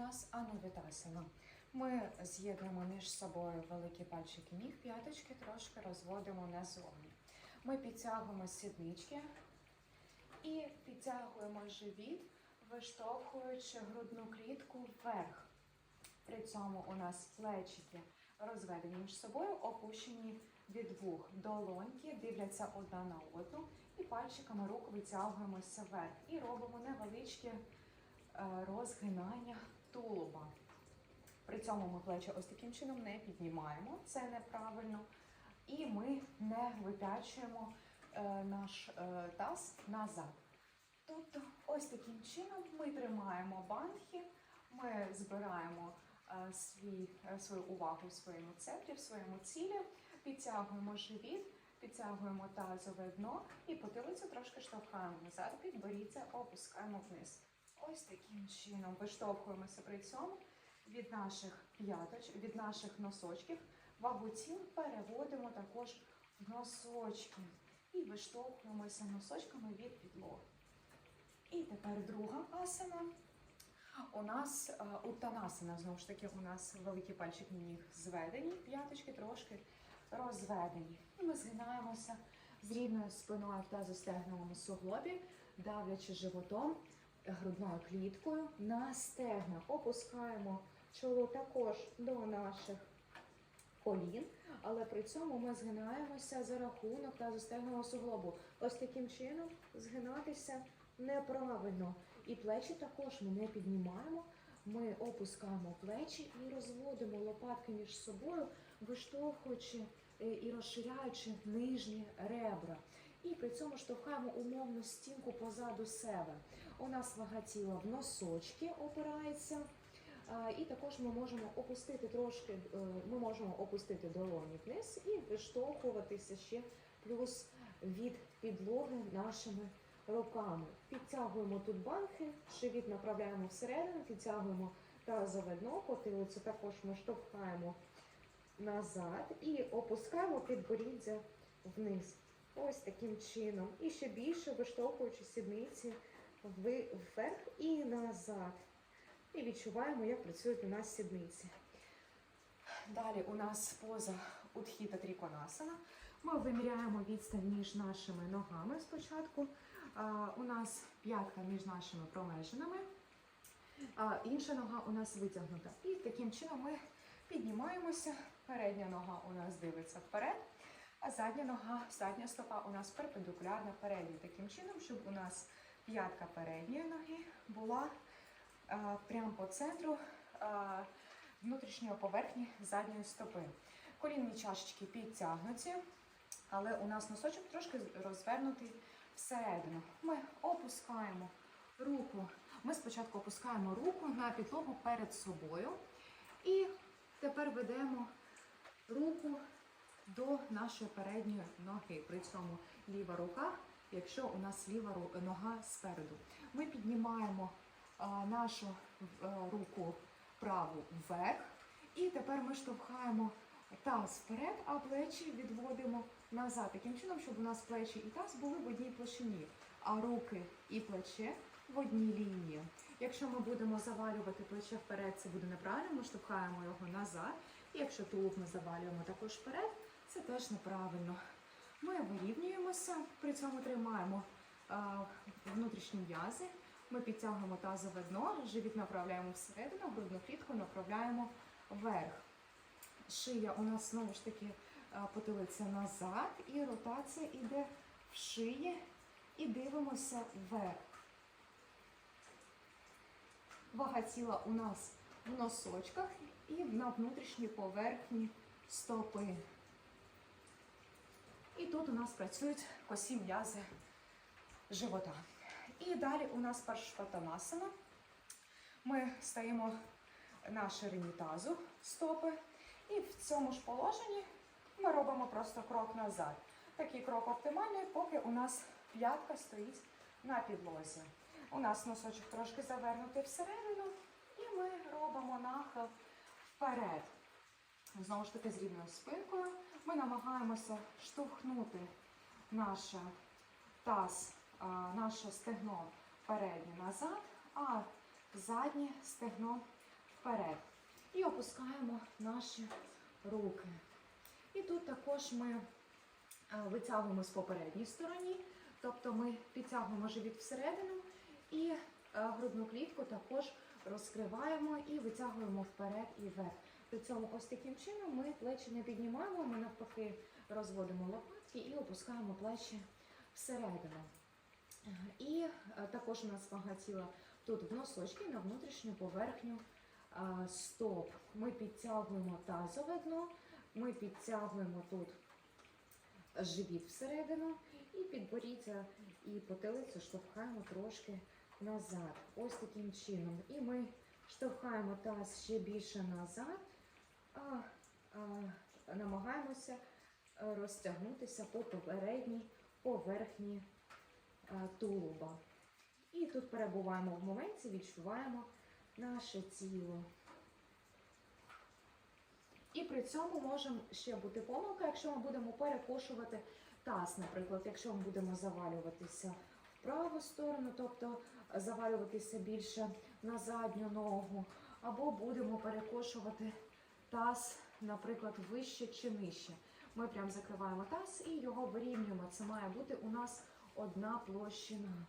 нас анувітасана. Ми з'єднуємо між собою великі пальчики ніг, п'яточки трошки розводимо назовні. Ми підтягуємо сіднички і підтягуємо живіт, виштовхуючи грудну клітку вверх. При цьому у нас плечики розведені між собою, опущені від вух. Долоньки дивляться одна на одну, і пальчиками рук витягуємося вверх. І робимо невеличкі е, розгинання тулуба. При цьому ми плечі ось таким чином не піднімаємо, це неправильно. І ми не вип'ячуємо е, наш е, таз назад. Тобто, ось таким чином ми тримаємо банхи, ми збираємо е, свій, е, свою увагу в своєму центрі, в своєму цілі, підтягуємо живіт, підтягуємо тазове дно і потилицю трошки штовхаємо назад, підборіться, опускаємо вниз. Ось таким чином виштовхуємося при цьому від наших п'яточ, від наших носочків. Вагу тіл переводимо також в носочки і виштовхуємося носочками від підлоги. І тепер друга асана. У нас е, уттанасана, знову ж таки, у нас великі пальчики ніг зведені, п'яточки трошки розведені. І ми згинаємося з рівною спиною в тазостегновому суглобі, давлячи животом, грудною кліткою на стегна. Опускаємо чоло також до наших колін, але при цьому ми згинаємося за рахунок тазостегнового суглобу. Ось таким чином згинатися неправильно. І плечі також ми не піднімаємо. Ми опускаємо плечі і розводимо лопатки між собою, виштовхуючи е, і розширяючи нижні ребра. І при цьому штовхаємо умовну стінку позаду себе. У нас вага тіла в носочки опирається. І також ми можемо опустити трошки, е, ми можемо опустити долоні вниз і виштовхуватися ще плюс від підлоги нашими руками. Підтягуємо тут банки, живіт направляємо всередину, підтягуємо тазове дно, потилицю також ми штовхаємо назад і опускаємо підборіддя вниз. Ось таким чином. І ще більше виштовхуючи сідниці вверх і назад. І відчуваємо, як працюють у нас сідниці. Далі у нас поза Утхіта Тріконасана. Ми виміряємо відстань між нашими ногами спочатку. У нас п'ятка між нашими промежинами, інша нога у нас витягнута. І таким чином ми піднімаємося. Передня нога у нас дивиться вперед, а задня нога, задня стопа у нас перпендикулярна передній. Таким чином, щоб у нас п'ятка передньої ноги була а, прямо по центру а, внутрішньої поверхні задньої стопи. Колінні чашечки підтягнуті, але у нас носочок трошки розвернутий всередину. Ми опускаємо руку. Ми спочатку опускаємо руку на підлогу перед собою. І тепер ведемо руку до нашої передньої ноги. При цьому ліва рука, якщо у нас ліва нога спереду. Ми піднімаємо нашу е, руку праву вверх. І тепер ми штовхаємо таз вперед, а плечі відводимо назад. Таким чином, щоб у нас плечі і таз були в одній площині, а руки і плече в одній лінії. Якщо ми будемо завалювати плече вперед, це буде неправильно, ми штовхаємо його назад. І якщо тулуб ми завалюємо також вперед, це теж неправильно. Ми вирівнюємося, при цьому тримаємо внутрішні м'язи. Ми підтягуємо тазове дно, живіт направляємо всередину, грудну клітку направляємо вверх. Шия у нас знову ж таки а, потилиця назад, і ротація йде в шиї і дивимося вверх. Вага тіла у нас в носочках і на внутрішній поверхні стопи. І тут у нас працюють косі м'язи живота. І далі у нас паршватанасана. Ми стаємо на ширині тазу стопи. І в цьому ж положенні ми робимо просто крок назад. Такий крок оптимальний, поки у нас п'ятка стоїть на підлозі. У нас носочок трошки завернутий всередину, і ми робимо нахил вперед. Знову ж таки, з рівною спинкою ми намагаємося штовхнути наше таз, наше стегно переднє назад, а заднє стегно вперед. І опускаємо наші руки. І тут також ми е, витягуємо з попередньої сторони, тобто ми підтягуємо живіт всередину і е, грудну клітку також розкриваємо і витягуємо вперед і вверх. При цьому ось таким чином ми плечі не піднімаємо, ми навпаки розводимо лопатки і опускаємо плечі всередину. І е, також у нас вага тут в носочки на внутрішню поверхню е, стоп. Ми підтягуємо тазове дно, ми підтягуємо тут живіт всередину і підборіддя і потилицю штовхаємо трошки назад. Ось таким чином. І ми штовхаємо таз ще більше назад, а, а намагаємося е, розтягнутися по попередній поверхні е, тулуба. І тут перебуваємо в моменті, відчуваємо наше тіло. І при цьому може ще бути помилка, якщо ми будемо перекошувати таз, наприклад, якщо ми будемо завалюватися в праву сторону, тобто завалюватися більше на задню ногу, або будемо перекошувати таз, наприклад, вище чи нижче. Ми прям закриваємо таз і його вирівнюємо. Це має бути у нас одна площина.